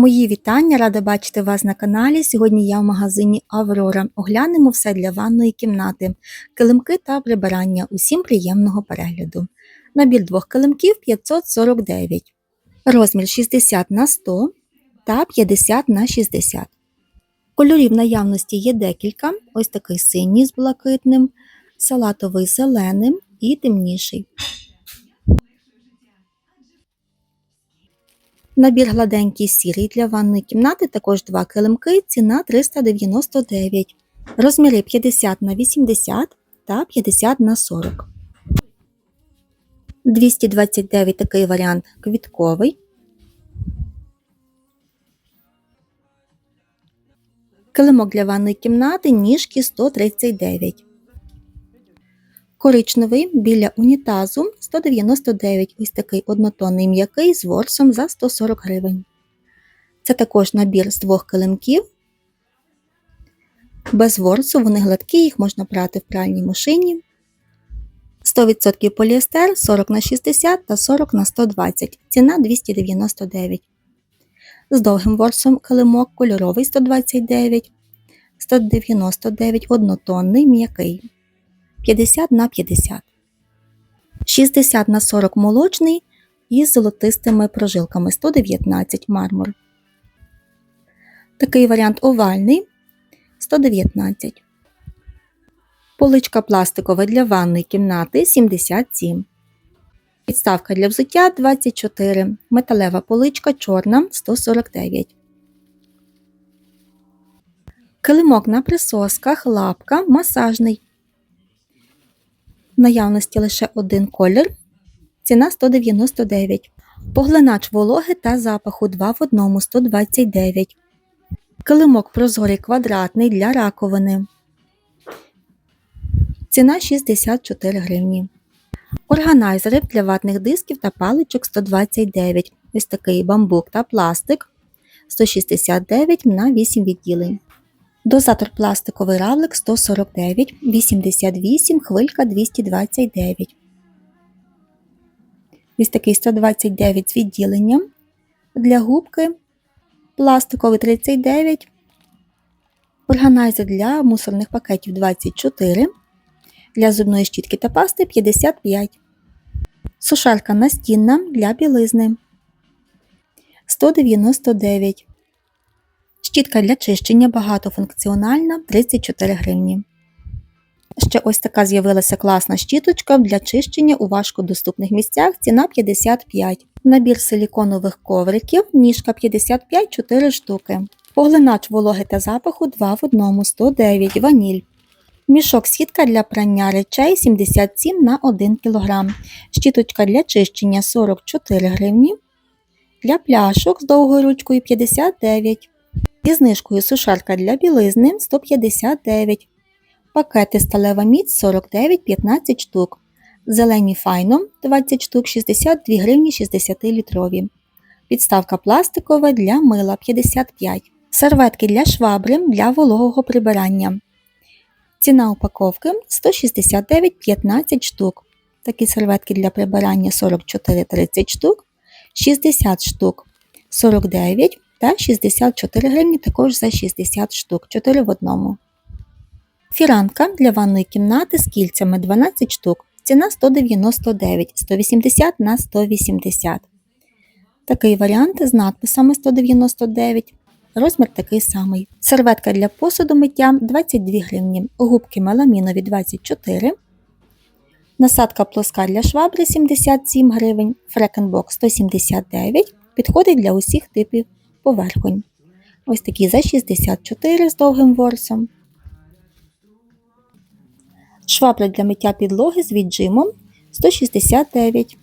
Мої вітання, рада бачити вас на каналі. Сьогодні я в магазині Аврора. Оглянемо все для ванної кімнати, килимки та прибирання. Усім приємного перегляду. Набір двох килимків 549, розмір 60 на 100 та 50 на 60. Кольорів наявності є декілька: ось такий синій з блакитним, салатовий зеленим і темніший. Набір гладенький сірий для ванної кімнати, також два килимки, ціна 399. Розміри 50 на 80 та 50 на 40. 229 такий варіант квітковий. Килимок для ванної кімнати ніжки 139. Коричневий біля унітазу 199, ось такий однотонний м'який з ворсом за 140 гривень. Це також набір з двох килимків. Без ворсу вони гладкі, їх можна прати в пральній машині. 100% поліестер 40 на 60 та 40 на 120, ціна 299. З довгим ворсом килимок кольоровий 129, 199 однотонний м'який. 50 на 50, 60 на 40 молочний із золотистими прожилками 119 мармур. Такий варіант овальний 119. Поличка пластикова для ванної кімнати 77. Підставка для взуття 24. Металева поличка чорна 149. Килимок на присосках, лапка масажний в наявності лише один колір, ціна 199. Поглинач вологи та запаху 2 в 1 129. Килимок прозорий квадратний для раковини. Ціна 64 гривні. Органайзери для ватних дисків та паличок 129. Ось такий бамбук та пластик 169 на 8 відділень. Дозатор пластиковий равлик 149, 88, хвилька 229. Ось такий 129 з відділенням. Для губки пластиковий 39. Органайзер для мусорних пакетів 24. Для зубної щітки та пасти 55. Сушарка настінна для білизни 199. Щітка для чищення багатофункціональна 34 гривні. Ще ось така з'явилася класна щіточка для чищення у важкодоступних місцях, ціна 55. Набір силіконових ковриків, ніжка 55 4 штуки. Поглинач вологи та запаху 2 в 1 109 ваніль. Мішок сітка для прання речей 77 на 1 кг. Щіточка для чищення 44 гривні. Для пляшок з довгою ручкою 59 Зі знижкою сушарка для білизни 159 Пакети сталева міць 49 15 штук. Зелені файно 20 штук 62 гривні 60 літрові. Підставка пластикова для мила 55 Серветки для швабри для вологого прибирання. Ціна упаковки 169 15 штук. Такі серветки для прибирання 44-30 штук, 60 штук 49 та 64 гривні також за 60 штук, 4 в одному. Фіранка для ванної кімнати з кільцями 12 штук. Ціна 199 180 на 180. Такий варіант з надписами 199. Розмір такий самий. Серветка для посуду миття 22 гривні. Губки меламінові 24 Насадка плоска для швабри 77 гривень. Фрекенбок 179 Підходить для усіх типів поверхонь. Ось такі за 64 з довгим ворсом. Швабра для миття підлоги з віджимом 169.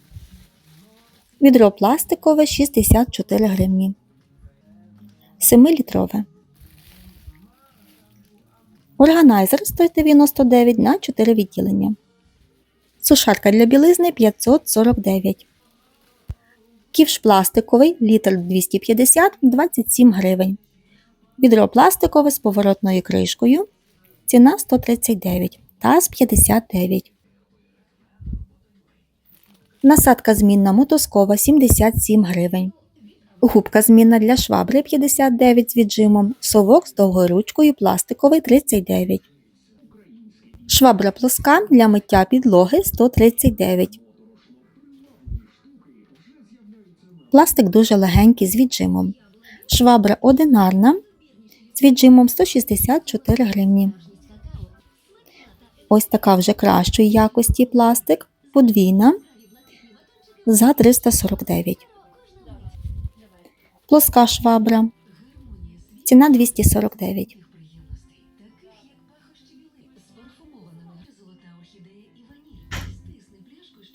Відро пластикове 64 гривні. 7-літрове. Органайзер 199 на 4 відділення. Сушарка для білизни 549 Ківш пластиковий, літр 250 27 гривень. Відро пластикове з поворотною кришкою. Ціна 139 таз 59. Насадка змінна мотузкова 77 гривень. Губка змінна для швабри 59 з віджимом, совок з довгою ручкою пластиковий 39. Швабра плоска для миття підлоги 139. Пластик дуже легенький з віджимом. Швабра одинарна з віджимом 164 гривні. Ось така вже кращої якості пластик, подвійна за 349. Плоска швабра. Ціна 249.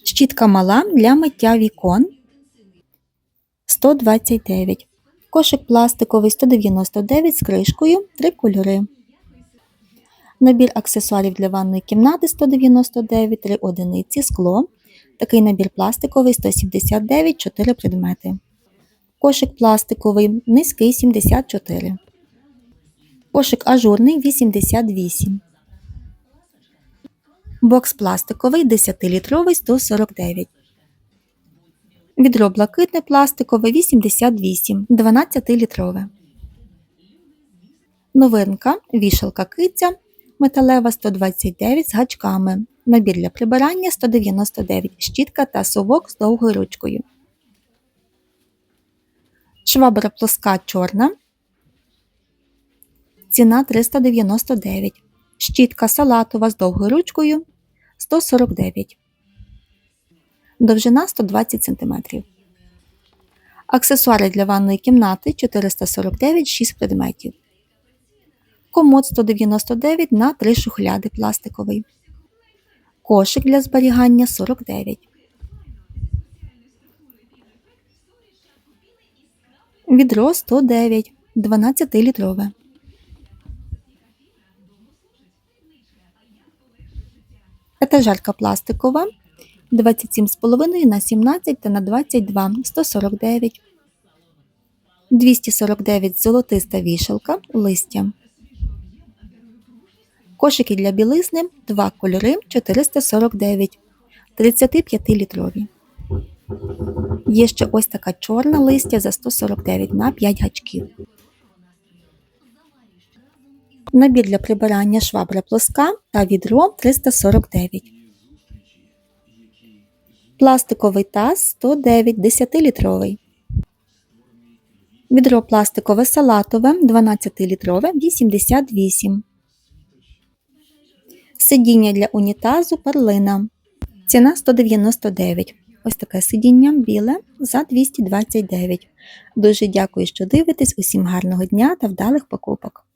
Щітка мала для миття вікон 129. Кошик пластиковий 199 з кришкою 3 кольори. Набір аксесуарів для ванної кімнати 199, 3 одиниці, скло. Такий набір пластиковий 179, 4 предмети. Кошик пластиковий низький 74. Кошик ажурний 88. Бокс пластиковий 10-літровий 149. Відро блакитне пластикове 88, 12-літрове. Новинка вішалка киця металева 129 з гачками. Набір для прибирання 199, щітка та совок з довгою ручкою. Швабра плоска чорна. Ціна 399. Щітка салатова з довгою ручкою 149. Довжина 120 см. Аксесуари для ванної кімнати 449 6 предметів. Комод 199 на 3 шухляди пластиковий. Кошик для зберігання 49. Відро 109 12-літрове. Етажерка пластикова 27,5 на 17 та на 22 149. 249 золотиста вішалка листя. Кошики для білизни 2 кольори 449 35-літрові. Є ще ось така чорна листя за 149 на 5 гачків. Набір для прибирання швабра плоска та відро 349. Пластиковий таз 109 10-літровий. Відро пластикове салатове 12-літрове 88. Сидіння для унітазу перлина. Ціна 199. Ось таке сидіння біле за 229. Дуже дякую, що дивитесь. Усім гарного дня та вдалих покупок!